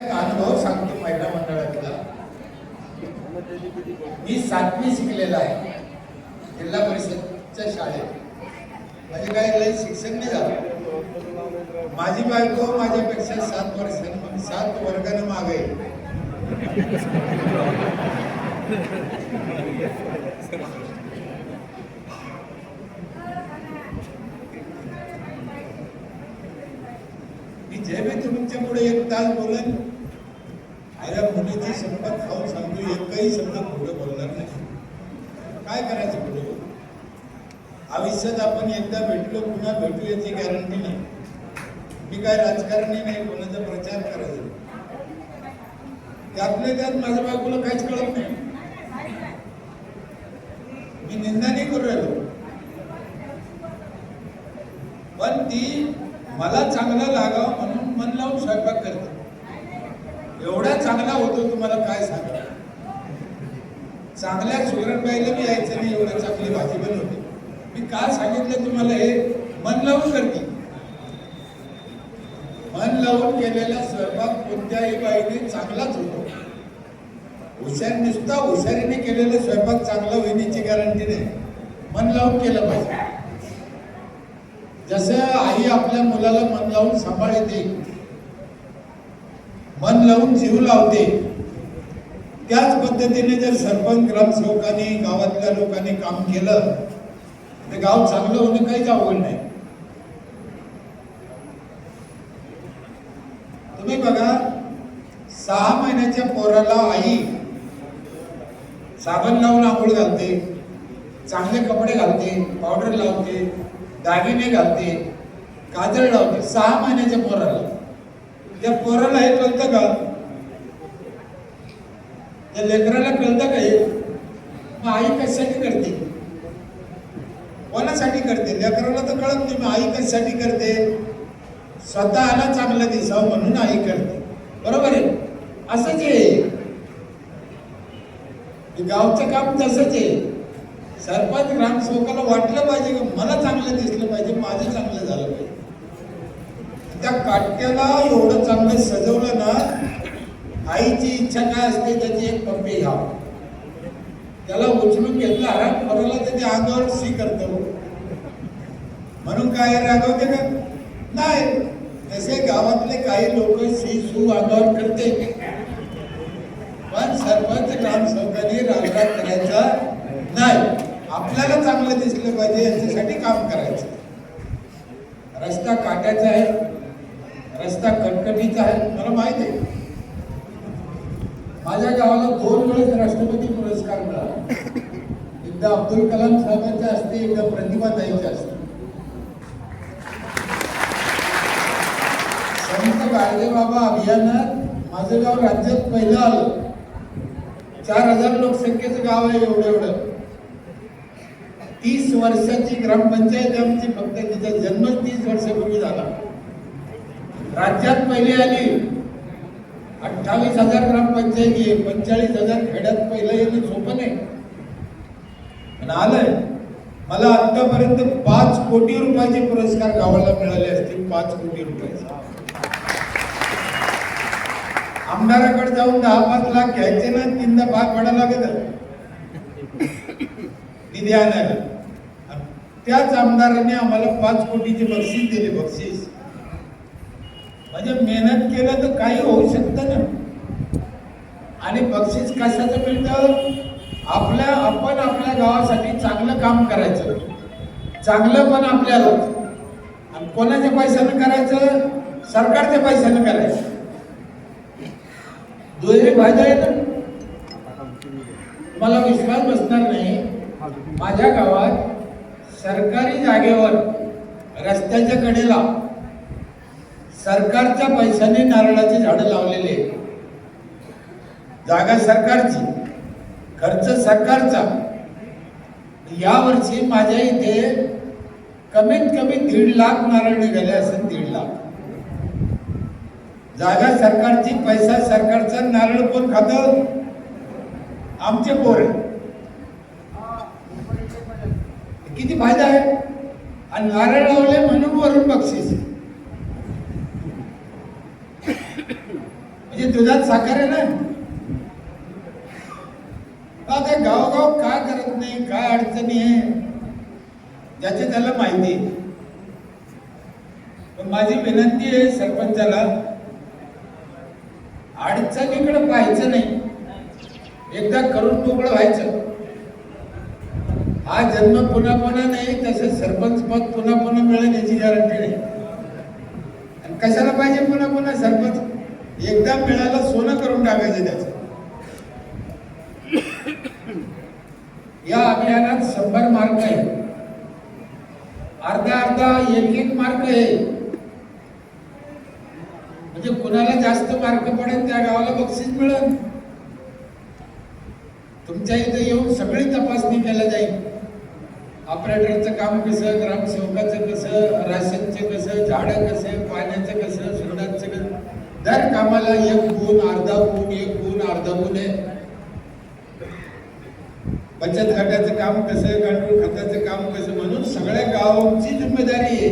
अनुभव सांगतो महिला मंडळातला. मी सातवी शिकलेला आहे. जिल्हा परिषदच्या शाळेत. म्हणजे काय लय शिक्षण नाही झालं. माझी बायको माझ्यापेक्षा सात वर्षांनी सात वर्गानं मागे मी जे मी तुमच्यापुढे एक तास बोलेन आयला मुलीची शपथ खाऊन सांगतो एकही शब्द पुढे बोलणार नाही. काय करायचं पुढे? आयुष्यात आपण एकदा भेटलो पुन्हा भेटू याची गॅरंटी नाही. मी काय राजकारणी नाही कोणाचा प्रचार करायचा त्यातल्या त्यात माझ्या बायकोला काहीच कळत नाही. मी निंदा नाही करू राहिलो. पण ती मला चांगलं लागावं म्हणून मन लावून स्वयंपाक करते. एवढा चांगला होतो तुम्हाला काय सांगा? चांगल्या सुगरणबाईला मी यायचं नाही एवढं चांगली भाजी बनवते. मी काय सांगितलं तुम्हाला हे? मन लावून करते. मन लावून केलेला स्वयंपाक कोणत्याही बाईने चांगलाच होतो. हुशार नुसता हुशारीने केलेला स्वयंपाक चांगला होण्याची गॅरंटी नाही. मन लावून केलं पाहिजे. जसं आई आपल्या मुलाला मन लावून सांभाळते मन लावून जीव लावते. त्याच पद्धतीने जर सरपंच ग्रामसेवकांनी गावातल्या लोकांनी काम केलं तर गाव चांगलं होणं काहीच अवघड नाही. तुम्ही बघा सहा महिन्याच्या पोराला आई साबण लावून आंघोळ घालते चांगले कपडे घालते पावडर लावते दागिने घालते काजळ लावते सहा महिन्याच्या पोराला. त्या पोराला हे कळतं का? त्या लेकराला कळतं का हे? मग आई कशासाठी करते? कोणासाठी करते? लेकराला तर कळत नाही मग आई कशासाठी करते? स्वतःला चांगलं दिसावं म्हणून आई करते. बरोबर आहे? असंच आहे. गावचं काम तसंच आहे. सरपंच ग्रामसेवकाला वाटलं पाहिजे मला चांगलं दिसलं पाहिजे माझं चांगलं झालं पाहिजे. त्या काट्याला एवढं चांगलं सजवलं ना आईची इच्छा काय असते त्याची एक पप्पी घ्या त्याला उचलून घेतला आराम त्याच्या अंगावर सी करतो म्हणून काय रागवते का नाही तसे गावातले काही लोक सी सू अंगावर करते. पण सरपंच ग्रामसेवकांनी रागराग करायचा नाही. आपल्याला चांगलं दिसलं पाहिजे याच्यासाठी काम करायचं. रस्ता काट्याचा आहे. रस्ता कटकटीचा आहे मला माहीत आहे. माझ्या गावाला दोन वेळेस राष्ट्रपती पुरस्कार मिळाला. एकदा अब्दुल कलाम साहेबांच्या असते एकदा प्रतिभा ताईच्या असते संत गाडगे बाबा अभियानात माझं गाव राज्यात पहिलं आलं. चार हजार लोकसंख्येचं गाव आहे एवढं एवढं. तीस वर्षाची ग्रामपंचायत आमची फक्त तिचा जन्मच तीस वर्षापूर्वी झाला. राज्यात पहिली आली. अठ्ठावीस हजार ग्रामपंचायती आहे. पंचेचाळीस हजार खेड्यात पहिलं येणं सोपं नाही. पण आलंय. मला आतापर्यंत पाच कोटी रुपयाचे पुरस्कार गावाला मिळाले असतील. पाच कोटी रुपयाचे. आमदाराकडे जाऊन दहा पाच लाख घ्यायचे ना तीनदा भाग पडायला लागत निधी आणायला. त्याच आमदाराने आम्हाला पाच कोटीची बक्षीस दिली. बक्षीस. म्हणजे मेहनत केलं तर काही होऊ शकतं ना. आणि बक्षीस कशाचं मिळतं? आपल्या आपण आपल्या गावासाठी चांगलं काम करायचं. चांगलं पण आपल्याला. आणि कोणाच्या पैशानं करायचं? सरकारच्या पैशानं करायचं. दुहेरी फायदा आहे ना मला विश्वास बसणार नाही. माझ्या गावात सरकारी जागेवर रस्त्याच्या कडेला सरकारच्या पैशाने नारळाची झाडं लावलेले आहेत. जागा सरकारची खर्च सरकारचा. या वर्षी माझ्या इथे कमीत कमी दीड लाख नारळ निघाले असेल दीड लाख. जागा सरकारची पैसा सरकारचा नारळ कोण खात? आमचे पोर किती फायदा आहे? आणि नारळ लावले म्हणून वरून बक्षीस. म्हणजे दुधात साखर आहे ना आता गावगाव का करत नाही काय अडचणी आहे ज्याचे त्याला माहिती पण माझी विनंती आहे सरपंचाला अडचणीकडे पाहायचं नाही. एकदा करून मोकळं व्हायचं. हा जन्म पुन्हा पुन्हा नाही तसं सरपंच पद पुन्हा पुन्हा मिळेल याची गॅरंटी नाही. आणि कशाला पाहिजे पुन्हा पुन्हा सरपंच? एकदा मिळालं सोनं करून टाकायचं त्याचं. या अभियानात शंभर मार्क आहे अर्धा अर्धा एक एक मार्क आहे. म्हणजे कुणाला जास्त मार्क पडेल त्या गावाला बक्षीस मिळेल. तुमच्या इथे येऊन सगळी तपासणी केल्या जाईल. ऑपरेटरचं काम कसं ग्रामसेवकाचं कसं राशनचं कसं झाडं कसं पाण्याचं कसं सुरडाचं दर कामाला एक गुण अर्धा गुण एक गुण अर्धा गुण आहे. बचत गटाचं काम कसं गांडूळ खताचं काम कसं म्हणून सगळ्या गावांची जिम्मेदारी आहे.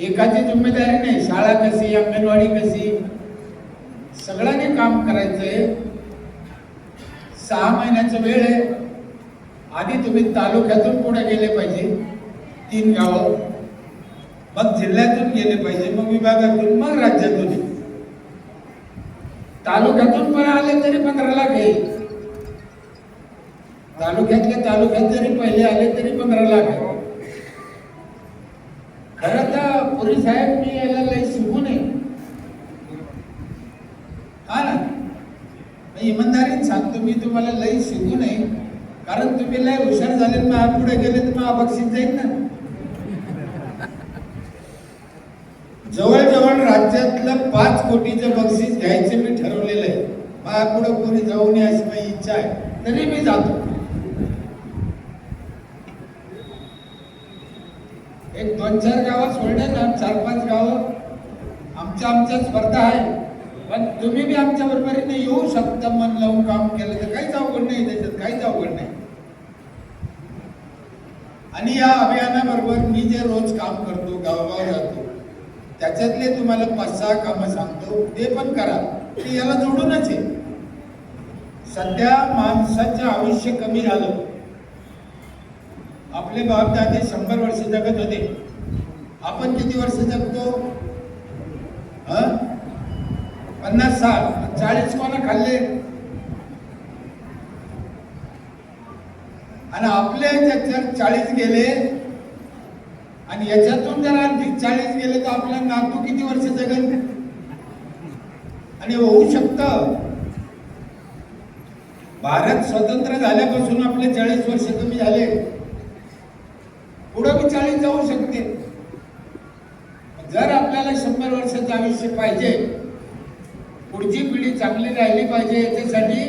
एकाची जिम्मेदारी नाही शाळा कशी अंगणवाडी कशी सगळ्यांनी काम करायचंय. सहा महिन्याचा वेळ आहे. आधी तुम्ही तालुक्यातून पुढे गेले पाहिजे तीन गावं. मग जिल्ह्यातून गेले पाहिजे मग विभागातून मग राज्यातून. तालुक्यातून पण आले तरी पंधरा लाख आहे तालुक्यातल्या तालुक्यात जरी पहिले आले तरी पंधरा लाख आहे. खरं तर पुरी साहेब मी याला लय शिकू नये. हा ना? मी सांगतो मी तुम्हाला लई शिकू नये. कारण तुम्ही लय हुशार झाले मग पुढे गेले तर मग बक्षीस जाईल ना. जवळजवळ राज्यातलं पाच कोटीचं बक्षीस घ्यायचं मी ठरवलेलं आहे. मग पुढे कोणी जाऊ नये अशी माझी इच्छा आहे. तरी मी जातो. एक दोन चार गावं सोडले ना चार पाच गावं आमच्या आमच्या स्पर्धा आहे. पण तुम्ही बी आमच्या बरोबरीने येऊ शकता मन लावून काम केलं तर काहीच अवघड नाही त्याच्यात काहीच अवघड नाही. आणि या अभियानाबरोबर मी जे रोज काम करतो गावगाव जातो त्याच्यातले तुम्हाला पाच सहा कामं सांगतो ते पण करा. ते याला जोडूनच आहे. सध्या माणसाचं आयुष्य कमी झालं. आपले बाप दादे शंभर वर्ष जगत होते. आपण किती वर्ष जगतो? पन्नास साल. चाळीस कोणा खाल्ले? आणि आपल्या जर चाळीस गेले आणि याच्यातून जर आणखी चाळीस गेले तर आपला नातू किती वर्ष जगल? आणि होऊ शकतं. भारत स्वतंत्र झाल्यापासून आपले चाळीस वर्ष कमी झाले. पुढे बी चाळीस जाऊ शकते. जर आपल्याला शंभर वर्षाचं आयुष्य पाहिजे पुढची पिढी चांगली राहिली पाहिजे याच्यासाठी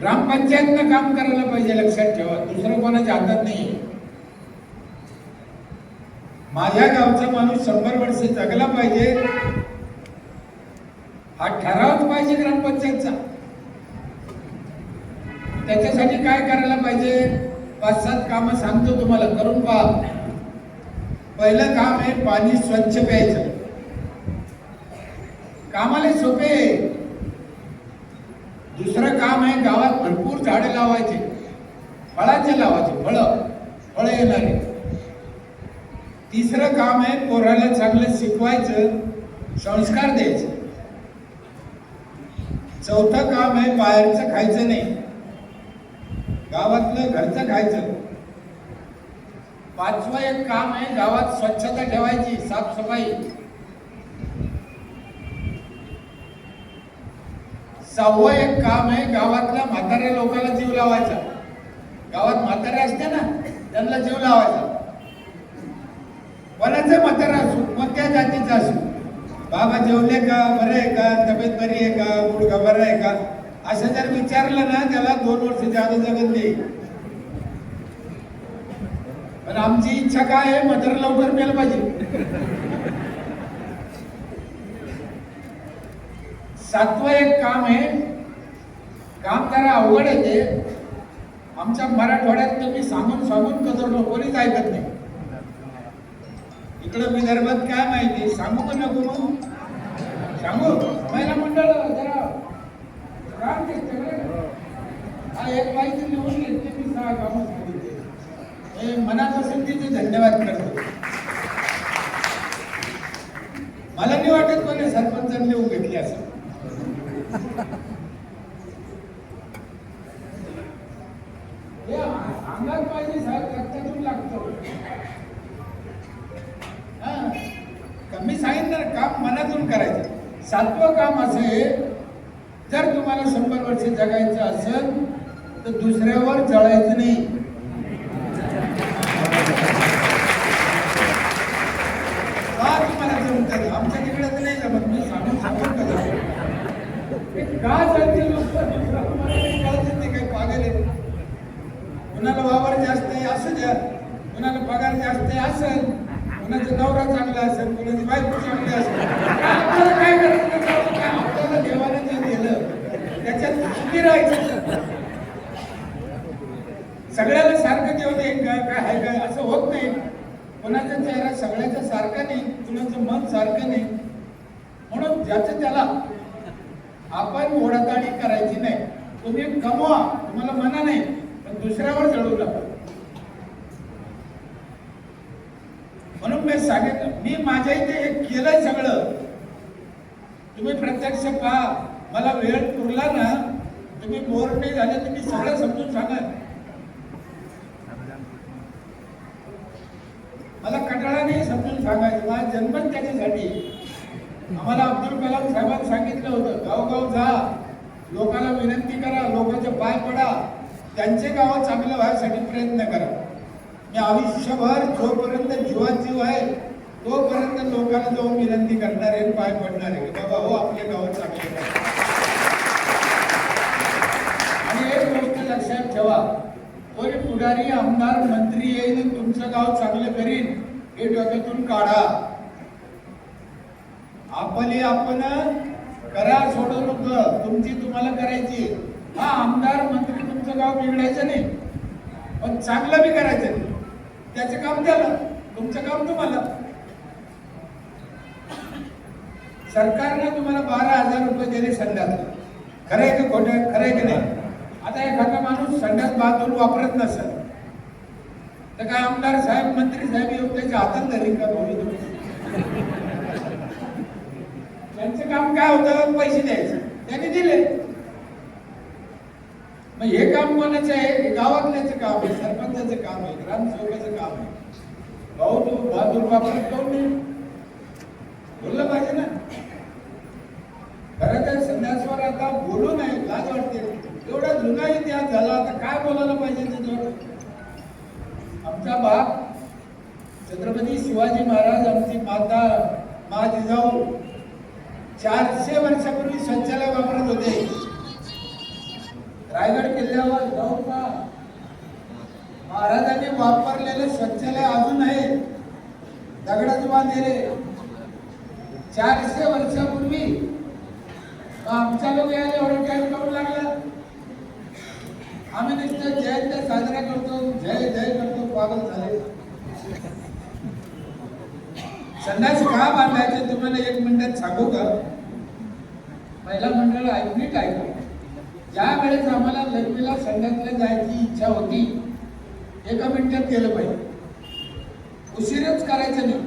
ग्रामपंचायतनं काम करायला पाहिजे लक्षात ठेवा. दुसरं कोणाच्या हातात नाही माझ्या गावचा माणूस शंभर वर्ष जगला पाहिजे. हा ठरावच पाहिजे ग्रामपंचायतचा. त्याच्यासाठी काय करायला पाहिजे? पाच सात कामं सांगतो तुम्हाला करून पहा. पहिलं काम आहे पाणी स्वच्छ प्यायचं. कामाला सोपे आहे. दुसरं काम आहे गावात भरपूर झाडे लावायचे. फळाचे लावायचे फळं फळं येणारे. तिसरं काम आहे पोराला चांगलं शिकवायचं संस्कार द्यायचे. चौथं काम आहे बाहेरचं खायचं नाही. गावातलं घरचं खायचं. पाचवं एक काम आहे गावात स्वच्छता ठेवायची साफसफाई. सहावं एक काम आहे गावातल्या म्हाताऱ्या लोकांना जीव लावायचा. गावात म्हातारे असते ना त्यांना जीव लावायचा. कोणाचं म्हातारा असू कोणत्या जातीचा असू. बाबा जेवले का बरं आहे का तब्येत बरी आहे का मुलगा बरं आहे का? असं जर विचारलं ना त्याला दोन वर्ष जादा जगत नाही. पण आमची इच्छा काय आहे म्हातारा लवकर मिळालं पाहिजे. सातवं एक काम आहे काम जरा अवघड आहे ते. आमच्या मराठवाड्यात तुम्ही मी सांगून सांगून कचरलो कोणीच ऐकत नाही. इकडं विदर्भात काय माहिती? सांगू का नको मग? सांगू? महिला मंडळ जरा राम हा एक माहिती लिहून घेतली मी सहा कामं सांगितले हे मनापासून तिचे धन्यवाद करतो. मला नाही वाटत कोणी सरपंचांनी लिहून घेतली असं. हे अंगात पाहिजे साहेब रक्तातून लागतो. मी सांगितलं काम मनातून करायचं. सातवं काम असे जर तुम्हाला शंभर वर्ष जगायचं असेल तर दुसऱ्यावर जळायचं नाही. का तुम्हाला जमतं आमच्या तिकडे तर नाही जमत. मी सांगून सांगून का जमतं? का लोक? मला काही कळतच नाही काही पागल आहे. कुणाला वावर जास्त आहे असू द्या. कुणाला पगार जास्त आहे असेल कुणाचा नवरा चांगला असेल कुणाची बायको चांगली असेल आपल्याला काय करायचं? काय आपल्याला देवाने जे दिलं त्याच्यात सुखी राहायचं. सगळ्याला सारखं देव देईन काय काय आहे काय असं होत नाही. कोणाचा चेहरा सगळ्याचा सारखा नाही कुणाचं मन सारखं नाही. म्हणून ज्याचं त्याला आपण ओढाताडी करायची नाही. तुम्ही कमवा तुम्हाला मना नाही पण दुसऱ्यावर चढवू नका. म्हणून मी सांगितलं मी माझ्या इथे हे केलंय सगळं. तुम्ही प्रत्यक्ष पहा. मला वेळ पुरला ना तुम्ही बोर नाही झाले तुम्ही सगळं समजून सांगा. मला कटाळा नाही समजून सांगायचं. माझा जन्मच त्याच्यासाठी. आम्हाला अब्दुल कलाम साहेबांनी सांगितलं होतं गावगाव जा. लोकांना विनंती करा लोकांचे पाय पडा. त्यांचे गाव चांगलं व्हायसाठी प्रयत्न करा. मी आयुष्यभर जोपर्यंत जीवात जीव आहे तोपर्यंत लोकांना जाऊन विनंती करणार आहे पाय पडणार. आहे बाबा हो आपले गाव चांगले आणि एक गोष्ट लक्षात ठेवा. कोणी पुढारी आमदार मंत्री येईल तुमचं गाव चांगलं करीन हे डोक्यातून काढा. आपली आपण करा सोडवणूक तुमची तुम्हाला करायची. हा आमदार मंत्री तुमचं गाव बिघडायचं नाही. पण चांगलं बी करायचं नाही. त्याचं काम त्याला तुमचं काम तुम्हाला. सरकारनं तुम्हाला बारा हजार रुपये दिले संध्यात खरं आहे का खोटं? खरं आहे की नाही? आता एखादा माणूस संडास बाथरूम वापरत नसेल तर काय आमदार साहेब मंत्री साहेब येऊन त्याच्या हातात धरेल का भाऊ त्यांचं काम काय होतं? पैसे द्यायचे. त्यांनी दिले. काम कोणाचं आहे गावातल्याचं काम आहे सरपंचाचं काम आहे ग्रामसेवकाचं काम आहे. भाऊ तू बहादूर वापरत काऊन नाही? बोललं पाहिजे ना. खरं तर संन्यासवर आता बोलू नये लाज वाटते. एवढा जुना इतिहास झाला आता काय बोलायला पाहिजे त्याच्यावर? आमचा बाप छत्रपती शिवाजी महाराज आमची माता मा जिजाऊ चारशे वर्षापूर्वी शौचालय वापरत होते. रायगड किल्ल्यावर जाऊ का महाराजांनी वापरलेले शौचालय अजून आहे. दगडात बांधलेले. चारशे वर्षापूर्वी आमच्या लोक यायला एवढं टाइम करू लागला? आम्ही नुसतं जयंत्या साजरा करतो जय जय करतो पागल झाले. संडास का बांधायचे तुम्हाला एक मिनिटात सांगू का? पहिला मंडळ ऐकून ऐकू. ज्या वेळेस आम्हाला लग्नीला संडासला जायची इच्छा होती एका मिनिटात केलं पाहिजे. उशीरच करायचं नाही.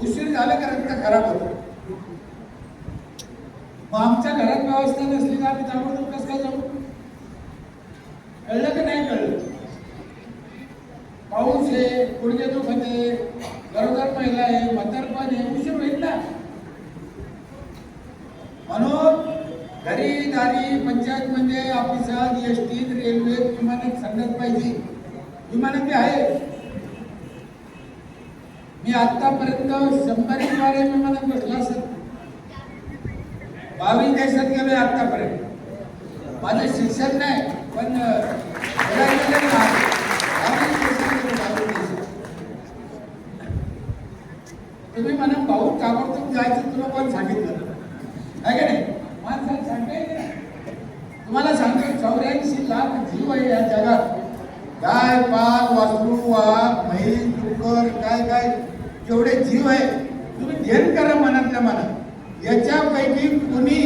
उशीर झाला का रक्त खराब होतो. मग आमच्या घरात व्यवस्था नसली तर आम्ही ताबडतोब कसं काय जाऊ? कळलं की नाही कळलं? पाऊस आहे गुडघे दुखत आहे गरोदर महिला आहे म्हातारपण आहे उशीर होईल ना म्हणून अधिकारी पंचायत म्हणजे मध्ये ऑफिसात एस टीत रेल्वेत विमानात सांगत पाहिजे. विमानात बी आहे मी आतापर्यंत शंभर एक वारे विमानात बसला असत बावीस देशात गेलो आतापर्यंत. माझं शिक्षण नाही पण तुम्ही म्हणा भाऊ ताबडतोब जायचं तुला पण सांगितलं? आहे का नाही माणसाला सांगायचं ना. तुम्हाला सांगतो चौऱ्याऐंशी लाख जीव आहे या जगात गाय पाल वासरू वाघ म्हैस काय काय जेवढे जीव आहे तुम्ही ध्यान करा मनातल्या मनात. याच्यापैकी कुणी